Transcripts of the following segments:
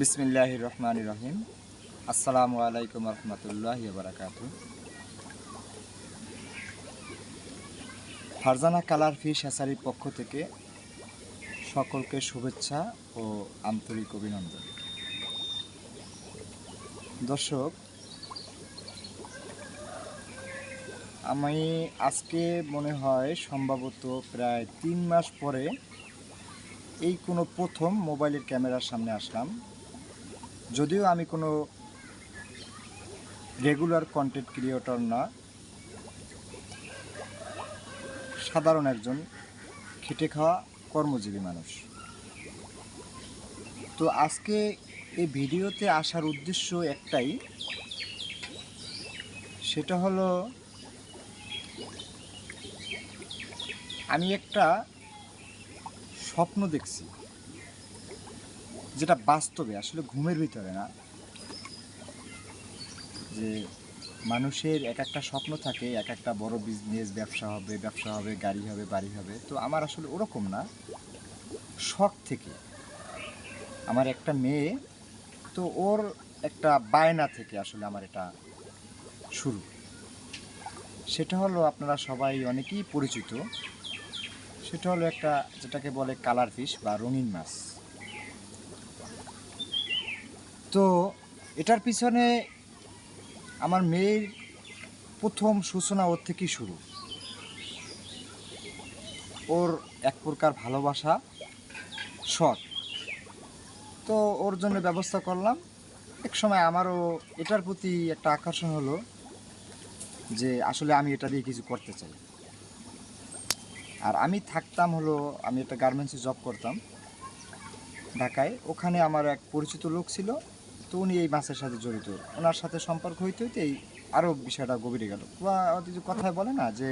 বিসমিল্লাহ রহমান রহিম আসসালামু আলাইকুম রহমতুল্লাহ বারাকাতু ফারজানা কালার ফিশ হ্যাসারির পক্ষ থেকে সকলকে শুভেচ্ছা ও আন্তরিক অভিনন্দন। দর্শক, আমি আজকে মনে হয় সম্ভবত প্রায় তিন মাস পরে এই কোনো প্রথম মোবাইলের ক্যামেরার সামনে আসলাম। যদিও আমি কোনো রেগুলার কন্টেন্ট ক্রিয়েটর না, সাধারণ একজন খেটে খাওয়া কর্মজীবী মানুষ। তো আজকে এই ভিডিওতে আসার উদ্দেশ্য একটাই, সেটা হলো আমি একটা স্বপ্ন দেখছি। যেটা বাস্তবে, আসলে ঘুমের ভিতরে না, যে মানুষের এক একটা স্বপ্ন থাকে, এক একটা বড় বিজনেস ব্যবসা হবে ব্যবসা হবে, গাড়ি হবে, বাড়ি হবে। তো আমার আসলে ওরকম না। শখ থেকে। আমার একটা মেয়ে, তো ওর একটা বায়না থেকে আসলে আমার এটা শুরু। সেটা হলো আপনারা সবাই অনেকেই পরিচিত। সেটা হলো একটা যেটাকে বলে কালার ফিশ বা রঙিন মাছ। তো এটার পিছনে আমার মেয়ের প্রথম সূচনা ওর থেকেই শুরু। ওর এক প্রকার ভালোবাসা শখ তো ওর জন্য ব্যবস্থা করলাম। এক সময় আমারও এটার প্রতি একটা আকর্ষণ হলো যে আসলে আমি এটা দিয়ে কিছু করতে চাই। আর আমি থাকতাম হলো, আমি একটা গার্মেন্টসে জব করতাম ঢাকায়। ওখানে আমার এক পরিচিত লোক ছিল। তো উনি এই মাছের সাথে জড়িত। ওনার সাথে সম্পর্ক হইতে হইতে এই আরও বিষয়টা গভীরে গেল। বা যে কথায় বলে না যে,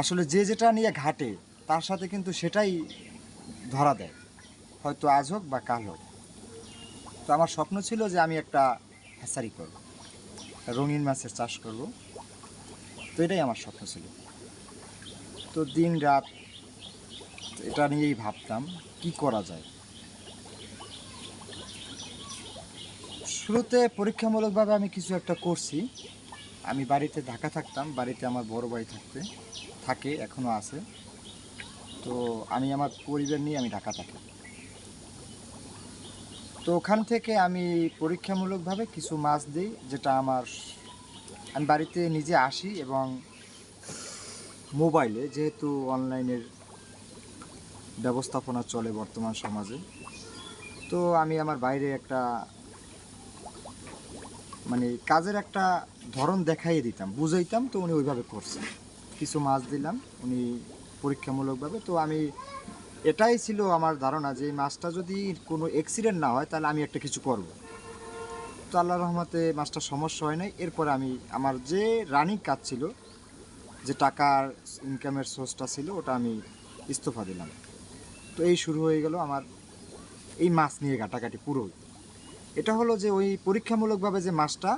আসলে যে যেটা নিয়ে ঘাটে, তার সাথে কিন্তু সেটাই ধরা দেয়। হয়তো আজ হোক বা কাল হোক। তো আমার স্বপ্ন ছিল যে আমি একটা হ্যাসারি করব রঙিন মাছের চাষ করব। তো এটাই আমার স্বপ্ন ছিল। তো দিন রাত এটা নিয়েই ভাবতাম, কি করা যায়? শুরুতে পরীক্ষামূলকভাবে আমি কিছু একটা করছি। আমি বাড়িতে ঢাকা থাকতাম, বাড়িতে আমার বড় ভাই থাকতে, থাকে এখনও আছে। তো আমি আমার পরিবার নিয়ে আমি ঢাকা থাকি। তো ওখান থেকে আমি পরীক্ষামূলকভাবে কিছু মাছ দিই, যেটা আমার আমি বাড়িতে নিজে আসি এবং মোবাইলে, যেহেতু অনলাইনের ব্যবস্থাপনা চলে বর্তমান সমাজে। তো আমি আমার বাইরে একটা মানে কাজের একটা ধরন দেখাইয়ে দিতাম, বুঝাইতাম তো উনি ওইভাবে করছেন। কিছু মাছ দিলাম, উনি পরীক্ষামূলকভাবে। তো আমি এটাই ছিল আমার ধারণা যে এই মাছটা যদি কোনো অ্যাক্সিডেন্ট না হয়, তাহলে আমি একটা কিছু করব। তো আল্লাহ রহমতে মাছটা সমস্যা হয় নাই। এরপরে আমি আমার যে রানিং কাজ ছিল, যে টাকার ইনকামের সোর্সটা ছিল, ওটা আমি ইস্তফা দিলাম। তো এই শুরু হয়ে গেল আমার এই মাছ নিয়ে ঘাটাঘাটি পুরোই এটা হলো যে ওই পরীক্ষামূলকভাবে যে মাছটা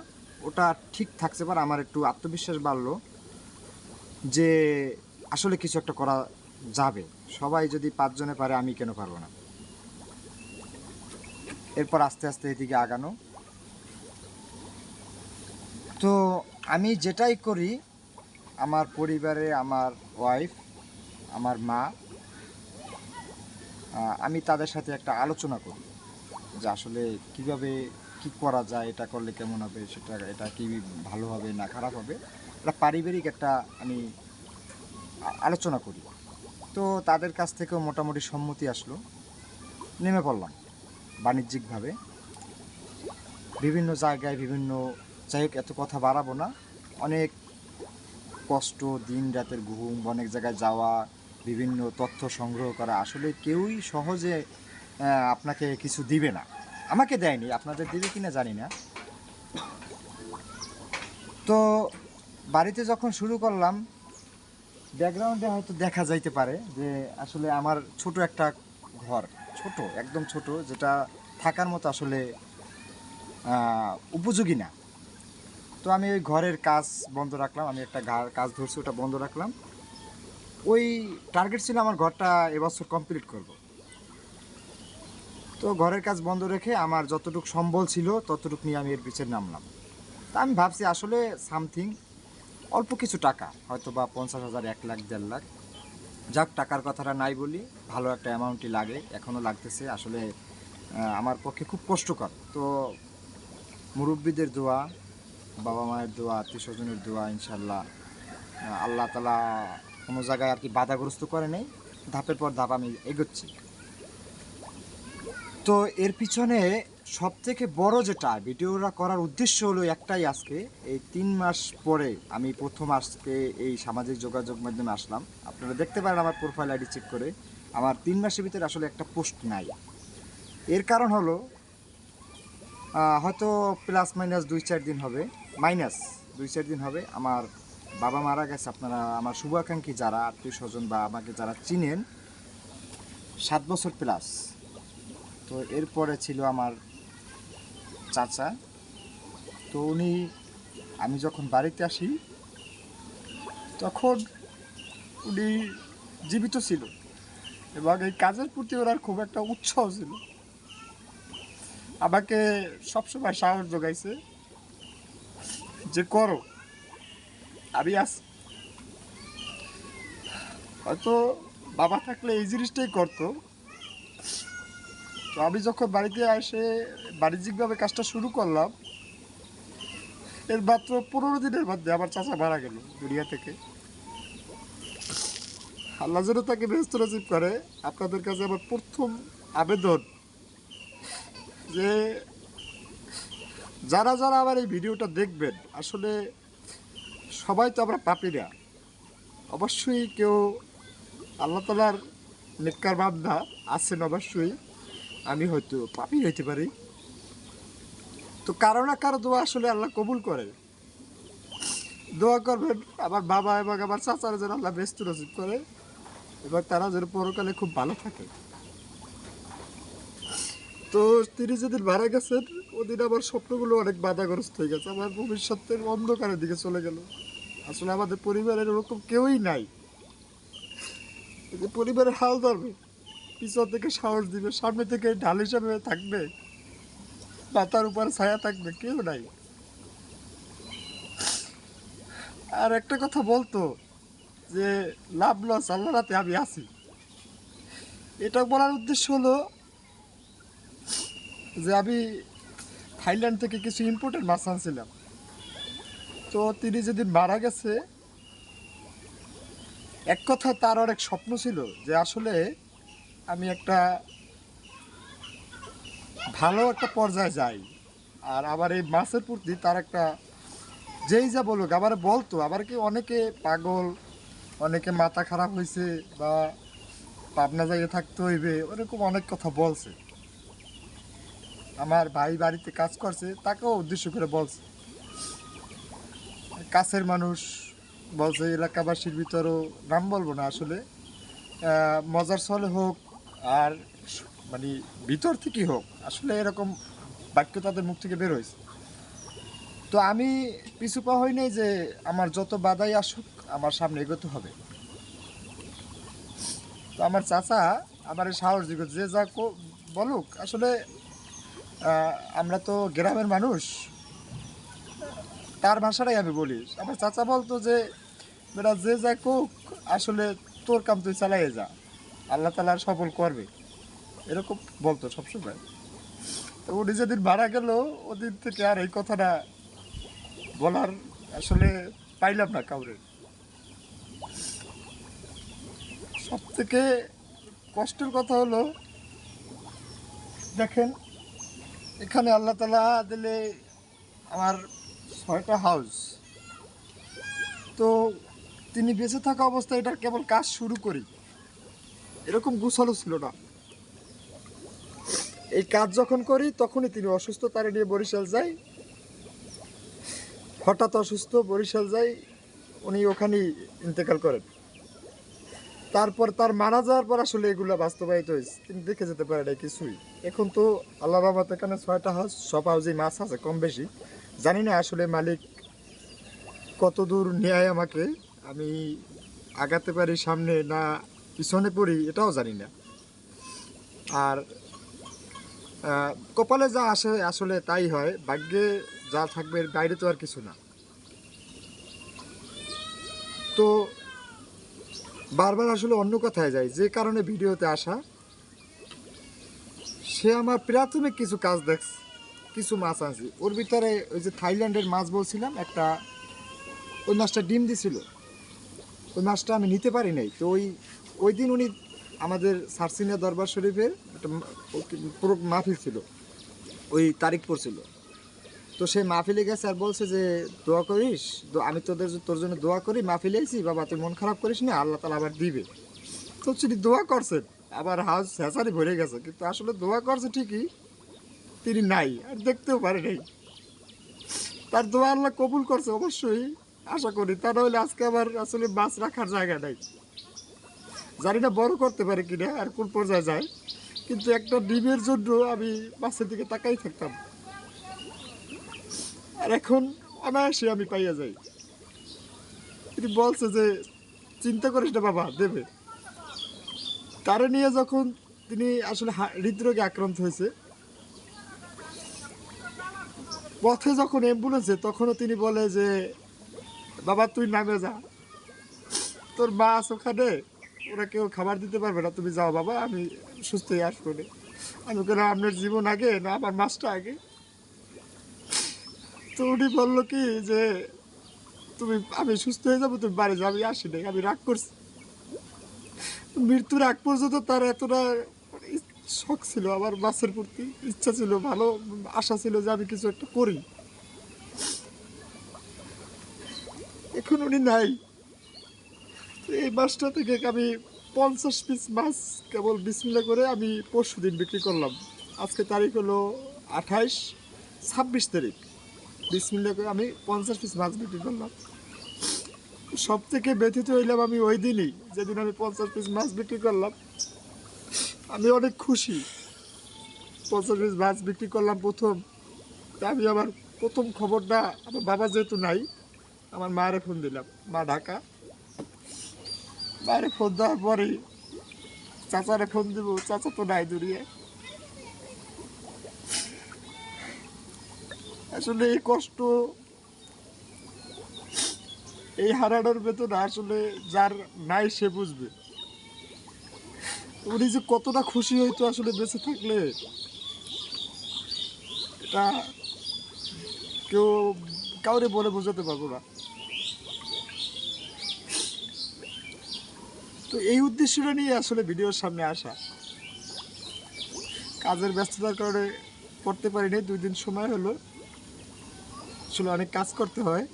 ওটা ঠিক থাকছে পারে আমার একটু আত্মবিশ্বাস বাড়লো যে আসলে কিছু একটা করা যাবে। সবাই যদি পাঁচজনে পারে, আমি কেন পারব না? এরপর আস্তে আস্তে এদিকে আগানো। তো আমি যেটাই করি, আমার পরিবারে, আমার ওয়াইফ আমার মা আমি তাদের সাথে একটা আলোচনা করি। যে আসলে কীভাবে কি করা যায়, এটা করলে কেমন হবে, সেটা, এটা কি ভালো হবে না খারাপ হবে, এটা পারিবারিক একটা আমি আলোচনা করি। তো তাদের কাছ থেকেও মোটামুটি সম্মতি আসলো। নেমে পড়লাম বাণিজ্যিকভাবে। বিভিন্ন জায়গায় বিভিন্ন, যাই হোক, এত কথা বাড়াবো না। অনেক কষ্ট, দিন রাতের ঘুম, অনেক জায়গায় যাওয়া, বিভিন্ন তথ্য সংগ্রহ করা। আসলে কেউই সহজে আপনাকে কিছু দিবে না। আমাকে দেয়নি, আপনাদের দিবে কিনা জানি না। তো বাড়িতে যখন শুরু করলাম, ব্যাকগ্রাউন্ডে হয়তো দেখা যাইতে পারে যে আসলে আমার ছোট একটা ঘর, ছোট, একদম ছোট, যেটা থাকার মতো আসলে উপযোগী না। তো আমি ওই ঘরের কাজ বন্ধ রাখলাম, আমি একটা কাজ ধরছি, ওটা বন্ধ রাখলাম। ওই টার্গেট ছিল আমার ঘরটা এবছর কমপ্লিট করব। তো ঘরের কাজ বন্ধ রেখে আমার যতটুকু সম্বল ছিল, ততটুকু নিয়ে আমি এর পিছনে নামলাম। তা আমি ভাবছি আসলে সামথিং অল্প কিছু টাকা হয়তো বা পঞ্চাশ হাজার, এক লাখ, দেড় লাখ। যাক, টাকার কথাটা নাই বলি, ভালো একটা অ্যামাউন্টই লাগে এখনও লাগতেছে। আসলে আমার পক্ষে খুব কষ্টকর। তো মুরব্বীদের দোয়া, বাবা মায়ের দোয়া, আত্মীয় স্বজনের দোয়া ইনশাল্লাহ আল্লাহ তালা কোনো জায়গায় আর কি বাধাগ্রস্ত করে নেই। ধাপের পর ধাপ আমি এগোচ্ছি। তো এর পিছনে সব থেকে বড় যেটা ভিডিওটা করার উদ্দেশ্য হলো একটাই আজকে। এই তিন মাস পরে আমি প্রথম আজকে এই সামাজিক যোগাযোগ মাধ্যমে আসলাম। আপনারা দেখতে পারেন আমার প্রোফাইল আইডি চেক করে। আমার তিন মাসের ভিতরে আসলে একটা পোস্ট নাই। এর কারণ হলো হয়তো প্লাস মাইনাস দুই চার দিন হবে। মাইনাস দুই চার দিন হবে। আমার বাবা মারা গেছে। আপনারা, আমার শুভাকাঙ্ক্ষী যারা, আত্মীয় স্বজন বা আমাকে যারা চিনেন, সাত বছর প্লাস তো এরপরে ছিল আমার চাচা। তো উনি, আমি যখন বাড়িতে আসি, তখন উনি জীবিত ছিল এবং এই কাজের প্রতি ওনার খুব একটা উৎসাহ ছিল। আমাকে সবসময় সাহস যোগাইছে যে, করো, আমি আছি। হয়তো বাবা থাকলে এই জিনিসটাই করতো তো আমি যখন বাড়িতে এসে বাণিজ্যিকভাবে কাজটা শুরু করলাম, এর মাত্র পনেরো দিনের মধ্যে আমার চাচা মারা গেল দুনিয়া থেকে। আল্লাহ যেন তাকে ব্যস্ত নসিব করে। আপনাদের কাছে আমার প্রথম আবেদন যে যারা যারা আমার এই ভিডিওটা দেখবেন, আসলে সবাই তো আমরা পাপি না। অবশ্যই কেউ আল্লাহ তালার নেককার বান্ধা আছেন অবশ্যই। আমি হয়তো পাপি হইতে পারি। তো কারও না কারও দোয়া আসলে আল্লাহ কবুল করে। দোয়া করবেন আমার বাবা এবং আমার চাচারা যেন আল্লাহ ব্যস্ত নসিব করে এবং তারা যেন পরকালে খুব ভালো থাকে। তো তিনি যেদিন মারা গেছেন, ওদিন আমার স্বপ্নগুলো অনেক বাধাগ্রস্ত হয়ে গেছে। আমার ভবিষ্যতের অন্ধকারের দিকে চলে গেল। আসলে আমাদের পরিবারের ওরকম কেউই নাই। পরিবারের হাল ধরবে। পিছন থেকে সাহস দিবে, সামনে থেকে ঢাল হিসাবে থাকবে, মাথার উপর ছায়া থাকবে, কেউ নাই। আর একটা কথা বলতো, যে লাভ লস আল্লাহ রাতে আমি আছি। এটা বলার উদ্দেশ্য হলো যে আমি থাইল্যান্ড থেকে কিছু ইম্পোর্টেড মাছ আনছিলাম। তো তিনি যেদিন মারা গেছে, এক কথা তার অনেক স্বপ্ন ছিল যে আসলে আমি একটা ভালো একটা পর্যায়ে যাই। আর আবার এই মাছের প্রতি তার একটা যেই যা বলুক, আবার বলতো, আবার কি অনেকে পাগল, অনেকে মাথা খারাপ হয়েছে বা পাবনা জায়গায় থাকতে হইবে, ওরকম অনেক কথা বলছে। আমার ভাই বাড়িতে কাজ করছে, তাকেও উদ্দেশ্য করে বলছে। কাছের মানুষ বলছে, এলাকাবাসীর ভিতরও, নাম বলব না আসলে মজার ছলে হোক আর মানে ভিতর থেকে হোক, আসলে এরকম বাক্য তাদের মুখ থেকে বের হয়েছে। তো আমি পিছু পা হই নাই যে আমার যত বাধাই আসুক, আমার সামনে এগোতে হবে। তো আমার চাচা আমার সাহস দিল যে যা বলুক, আসলে আমরা তো গ্রামের মানুষ। তার ভাষাটাই আমি বলি। আমার চাচা বলতো যে, বেটা, যে যা কোক আসলে তোর কাম তুই চালাই যা। আল্লাহ তালা সফল করবে। এরকম বলতো সবসময়। তো উনি যেদিন মারা গেল, ওদিন থেকে আর এই কথাটা বলার আসলে পাইলাম না কাউরে। সব থেকে কষ্টের কথা হলো, দেখেন, এখানে আল্লাহ তালা দিলে আমার ছয়টা হাউস তো তিনি বেঁচে থাকা অবস্থায় এটার কেবল কাজ শুরু করি। এরকম গুছালো ছিল না। এই কাজ যখন করি, তখনই তিনি অসুস্থ, তারে নিয়ে বরিশাল যাই। হঠাৎ অসুস্থ, বরিশাল যাই, উনি ওখানেই ইন্তেকাল করেন। তারপর তার মারা যাওয়ার পর আসলে এগুলো বাস্তবায়িত হয়েছে। তিনি দেখে যেতে পারে না কিছুই। এখন তো আল্লাহ রহমত এখানে ছয়টা হাউস সব হাউসেই মাছ আছে, কম বেশি। জানি না আসলে মালিক কত দূর নেয় আমাকে। আমি আগাতে পারি সামনে না পিছনে পড়ি, এটাও জানি না। আর কপালে যা আসে, আসলে তাই হয়, ভাগ্যে যা থাকবে বাইরে তো আর কিছু না। তো, বারবার আসলে অন্য কথায় যায় যে কারণে ভিডিওতে আসা, সে আমার প্রাথমিক কিছু কাজ দেখছে, কিছু মাছ আছে ওর ভিতরে ওই যে থাইল্যান্ডের মাছ বলছিলাম, একটা, ওই মাছটা ডিম দিছিল। ওই মাছটা আমি নিতে পারি নাই, তো ওই ওই দিন উনি আমাদের সারসিনা দরবার শরীফের একটা মাহফিল ছিল। ওই তারিখ পড়ছিল। তো সেই মাহফিলে গেছে আর বলছে যে, দোয়া করিস? তো আমি তোদের তোর জন্য দোয়া করি, মাহফিলে আইছি বাবা, তুই মন খারাপ করিস না, আল্লাহ তালা আবার দিবে। তো তিনি দোয়া করছেন আবার হাউস হেসারি ভরে গেছে। কিন্তু আসলে দোয়া করছে ঠিকই, তিনি নাই, আর দেখতেও পারে নাই। তার দোয়া আল্লাহ কবুল করছে অবশ্যই, আশা করি। তা নাহলে আজকে আবার আসলে মাছ রাখার জায়গা নাই। জানি না বড় করতে পারে কিনা, আর কোন পর্যায়ে যায়। কিন্তু একটা ডিমের জন্য আমি মাছের দিকে তাকাই থাকতাম। আর এখন অনায়াসে আমি পাইয়া যাই। তিনি বলছে যে, চিন্তা করিস না বাবা, দেবে। তারে নিয়ে যখন তিনি আসলে হৃদরোগে আক্রান্ত হয়েছে, পথে যখন অ্যাম্বুলেন্সে তখনও তিনি বলে যে, বাবা, তুই নামে যা। তোর মা আছে ওখানে? ওরা কেউ খাবার দিতে পারবে না। তুমি যাও বাবা, আমি সুস্থ হয়ে আসব নে। আমি কেন আপনার জীবন আগে না আমার মাছটা আগে? তো উনি বলল কি যে, তুমি, আমি সুস্থ হয়ে যাব, তুমি বাড়ি আমি আসি নাই, আমি রাগ করছি। মৃত্যুর আগ পর্যন্ত তার এতটা শখ ছিল, আমার মাছের প্রতি ইচ্ছা ছিল, ভালো আশা ছিল যে আমি কিছু একটা করি। এখন উনি নাই। এই মাছটা থেকে আমি পঞ্চাশ পিস মাছ কেবল বিসমিল্লা করে আমি পরশু দিন বিক্রি করলাম। আজকে তারিখ হলো আঠাইশ, ছাব্বিশ তারিখ। বিসমিল্লা করে আমি পঞ্চাশ পিস মাছ বিক্রি করলাম। সব থেকে ব্যথিত হইলাম আমি ওই দিনই, যেদিন আমি পঞ্চাশ পিস মাছ বিক্রি করলাম। আমি অনেক খুশি। পঞ্চাশ পিস মাছ বিক্রি করলাম প্রথম। আমি আমার প্রথম খবরটা, আমার বাবা যেহেতু নাই, আমার মায়ের ফোন দিলাম। মা ঢাকা। মায়ের ফোন দেওয়ার পরে চাচারে ফোন দিব, চাচা তো নাই দূরিয়ে আসলে এই কষ্ট, এই হারানোর বেতন আসলে যার নাই সে বুঝবে। উনি যে কতটা খুশি হইতো আসলে বেঁচে থাকলে, এটা কেউ কাউরে বলে বোঝাতে পারব না। তো এই উদ্দেশ্যটা নিয়ে আসলে ভিডিওর সামনে আসা। কাজের ব্যস্ততার কারণে করতে পারিনি, দুই দিন সময় হলো। আসলে অনেক কাজ করতে হয়।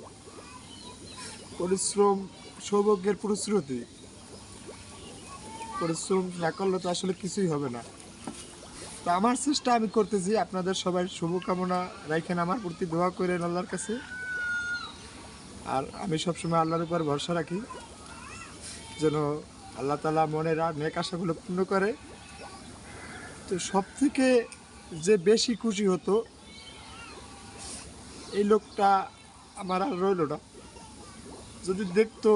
পরিশ্রম, সৌভাগ্যের প্রশ্রুতি পরিশ্রম না করলে তো আসলে কিছুই হবে না। তো আমার চেষ্টা আমি করতেছি আপনাদের সবাই শুভকামনা রাখেন আমার প্রতি দোয়া করেন আল্লাহর কাছে। আর আমি সবসময় আল্লাহর উপর ভরসা রাখি। যেন আল্লাহ তালা মনের আর নেক আশাগুলো পূর্ণ করে। তো সব থেকে যে বেশি খুশি হতো, এই লোকটা আমার আর রইল না। যদি দেখতো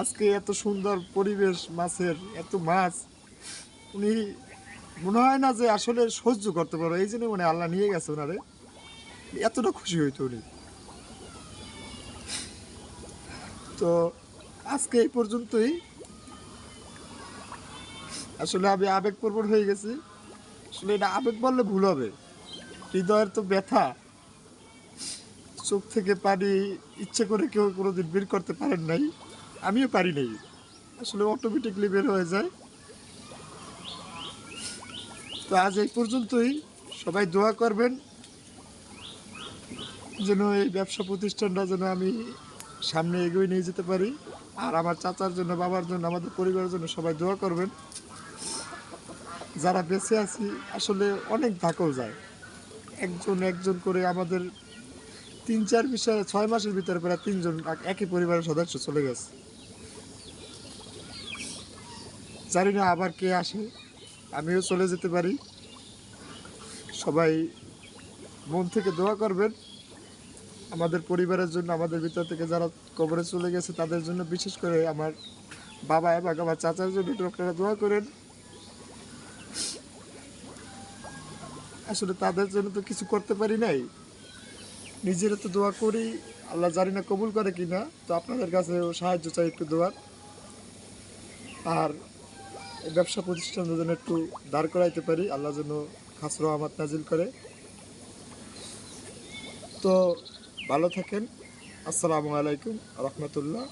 আজকে এত সুন্দর পরিবেশ, মাছের এত মাছ, উনি মনে হয় না যে আসলে সহ্য করতে পারো এই জন্য মানে আল্লাহ নিয়ে গেছে ওনারে। এতটা খুশি হইতো উনি। তো আজকে এই পর্যন্তই। আসলে আমি আবেগপ্রবণ হয়ে গেছি। আসলে এটা আবেগ বললে ভুল হবে। হৃদয়ের তো ব্যথা। চোখ থেকে পানি ইচ্ছে করে কেউ কোনোদিন বের করতে পারেন নাই। আমিও পারি নাই। আসলে অটোমেটিকলি বের হয়ে যায়। তো আজ এই পর্যন্তই। সবাই দোয়া করবেন। যেন এই ব্যবসা প্রতিষ্ঠানটা যেন আমি সামনে এগিয়ে নিয়ে যেতে পারি। আর আমার চাচার জন্য, বাবার জন্য, আমাদের পরিবারের জন্য সবাই দোয়া করবেন। যারা বেঁচে আছি, আসলে অনেক ধাকল যায়। একজন একজন করে আমাদের তিন, চার বিষয়ে ছয় মাসের ভিতরে প্রায় তিনজন এক- একই পরিবারের সদস্য চলে গেছে। জানি না আবার কে আসে, আমিও চলে যেতে পারি। সবাই মন থেকে দোয়া করবেন। আমাদের পরিবারের জন্য, আমাদের ভিতর থেকে যারা কবরে চলে গেছে, তাদের জন্য বিশেষ করে আমার বাবা এবং আমার চাচার জন্য আপনারা দোয়া করেন। আসলে তাদের জন্য তো কিছু করতে পারি নাই। নিজেরা তো দোয়া করি, আল্লাহ জানি না কবুল করে কিনা, তো আপনাদের কাছে সাহায্য চাই একটু দোয়ার। আর ব্যবসা প্রতিষ্ঠানের জন্য একটু দাঁড় করাইতে পারি, আল্লাহ যেন খাসরো আমার নাজিল করে। তো ভালো থাকেন। আসসালামু আলাইকুম রহমতুল্লাহ।